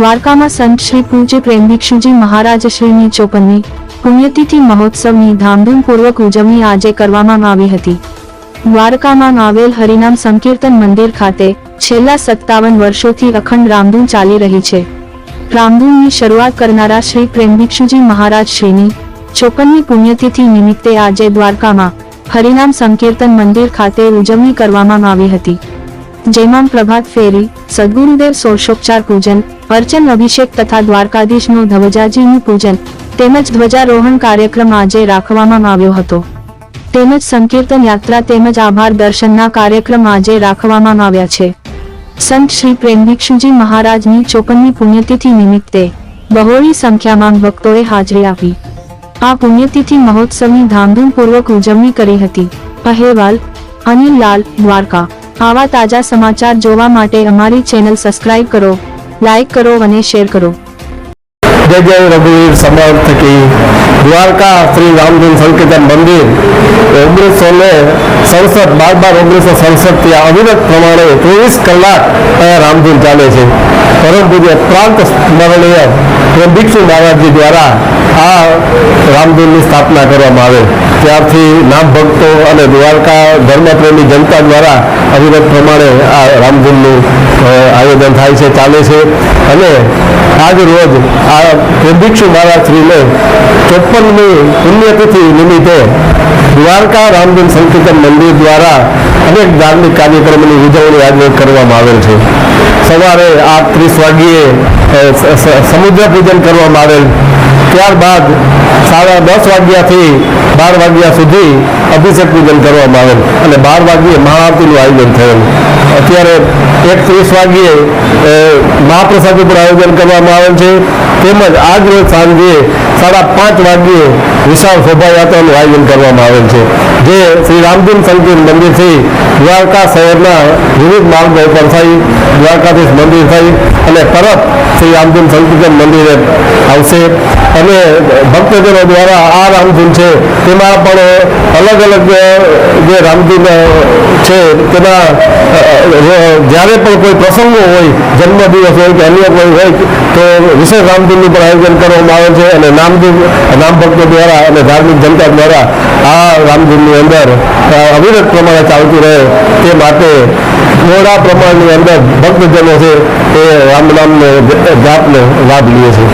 દ્વારકામાં સંત શ્રી પૂજ્ય પ્રેમ ભિક્ષુજી મહારાજ શ્રીની ચોપનની પુણ્યતિથિ મહોત્સવની ધામધૂમપૂર્વક ઉજવણી આજે કરવામાં આવી હતી. દ્વારકામાં આવેલ હરિનામ સંકીર્તન મંદિર ખાતે છેલ્લા સત્તાવન વર્ષોથી અખંડ રામધૂન ચાલી રહી છે. રામધૂનની શરૂઆત કરનારા શ્રી પ્રેમ ભિક્ષુજી મહારાજ શ્રીની ચોપનની પુણ્યતિથિ નિમિત્તે આજે દ્વારકામાં હરિનામ સંકીર્તન મંદિર ખાતે ઉજવણી કરવામાં આવી હતી. જેમાં પ્રભાત ફેરી, સદગુરુદેવ સોળશોપચાર પૂજન, અર્ચન અભિષેક તથા દ્વારકાધીશનું ધ્વજાજીનું પૂજન તેમજ ધ્વજારોહણ કાર્યક્રમ આજે રાખવામાં આવ્યો હતો. તેમજ સંકીર્તન યાત્રા તેમજ આભાર દર્શનના કાર્યક્રમ આજે રાખવામાં આવ્યા છે. સંત શ્રી પ્રેમભિક્ષુજી મહારાજની ચોપનની પુણ્યતિથિ નિમિત્તે બહોળી સંખ્યામાં ભક્તોએ હાજરી આપી. આ પુણ્યતિથિ મહોત્સવની ધામધૂમપૂર્વક ઉજવણી કરી હતી. અહેવાલ અનિલ લાલ દ્વારકા. આવા તાજા સમાચાર જોવા માટે અમારી ચેનલ સબસ્ક્રાઇબ કરો લાઈક કરો અને શેર કરો. જય જય રઘુવીર સમર્થ કી. દ્વારકા શ્રી રામધૂન સંકેતન મંદિર ઓગણીસો ને સડસઠ, બાર બાર ઓગણીસો સડસઠથી અવિરત પ્રમાણે ચોવીસ કલાક રામધૂન ચાલે છે. પરમ પૂજ્ય પ્રાંત સ્મરણીય પ્રેમ મહારાજજી દ્વારા આ રામદેવની સ્થાપના કરવામાં આવે ત્યારથી નામ ભક્તો અને દ્વારકા ધર્મપ્રેમી જનતા દ્વારા અવિરત પ્રમાણે આ રામધૂનનું આયોજન થાય છે, ચાલે છે. અને આજ રોજ આ ભિક્ષુ મહારાજ શ્રીને ચોપનમી પુણ્યતિથિ નિમિત્તે દ્વારકા રામદેવ સંકીર્તન મંદિર દ્વારા અનેક ધાર્મિક કાર્યક્રમોની ઉજવણી આજે કરવામાં આવેલ છે. સવારે આઠ ત્રીસ વાગ્યે સમુદ્ર પૂજન કરવામાં આવેલ. ત્યારબાદ સાડા દસ વાગ્યાથી બાર વાગ્યા સુધી અભિષેક પૂજન કરવામાં આવેલ અને બાર વાગ્યે મહાઆરતીનું આયોજન થયેલ. અત્યારે એક ત્રીસ વાગ્યે મહાપ્રસાદ પણ આયોજન કરવામાં આવેલ છે. તેમજ આજ રોજ સાંજે સાડા પાંચ વાગ્યે વિશાળ શોભાયાત્રાનું આયોજન કરવામાં આવેલ છે. જે શ્રી રામધૂન સંકીર્ણ મંદિરથી દ્વારકા શહેરના વિવિધ માર્ગો ઉપર થઈ, દ્વારકાધીશ મંદિર થઈ અને પરત શ્રી રામધૂન સંકીર્તન મંદિરે આવશે. અને ભક્તજનો દ્વારા આ રામધૂન છે તેમાં પણ અલગ અલગ જે રામધૂન છે અ, જ્યારે પણ કોઈ પ્રસંગો હોય જન્મદિવસ હોય કે અન્ય કોઈ હોય તો વિશેષ રામધૂનનું પણ આયોજન કરવામાં આવે છે અને નામધૂન નામ ભક્તો દ્વારા અને ધાર્મિક જનતા દ્વારા આ રામધૂનની અંદર અવિરત પ્રમાણે ચાલતું રહે તે માટે મોડા પ્રમાણની અંદર ભક્તજનો છે એ રામ નામને જાતને લાભ લે છે.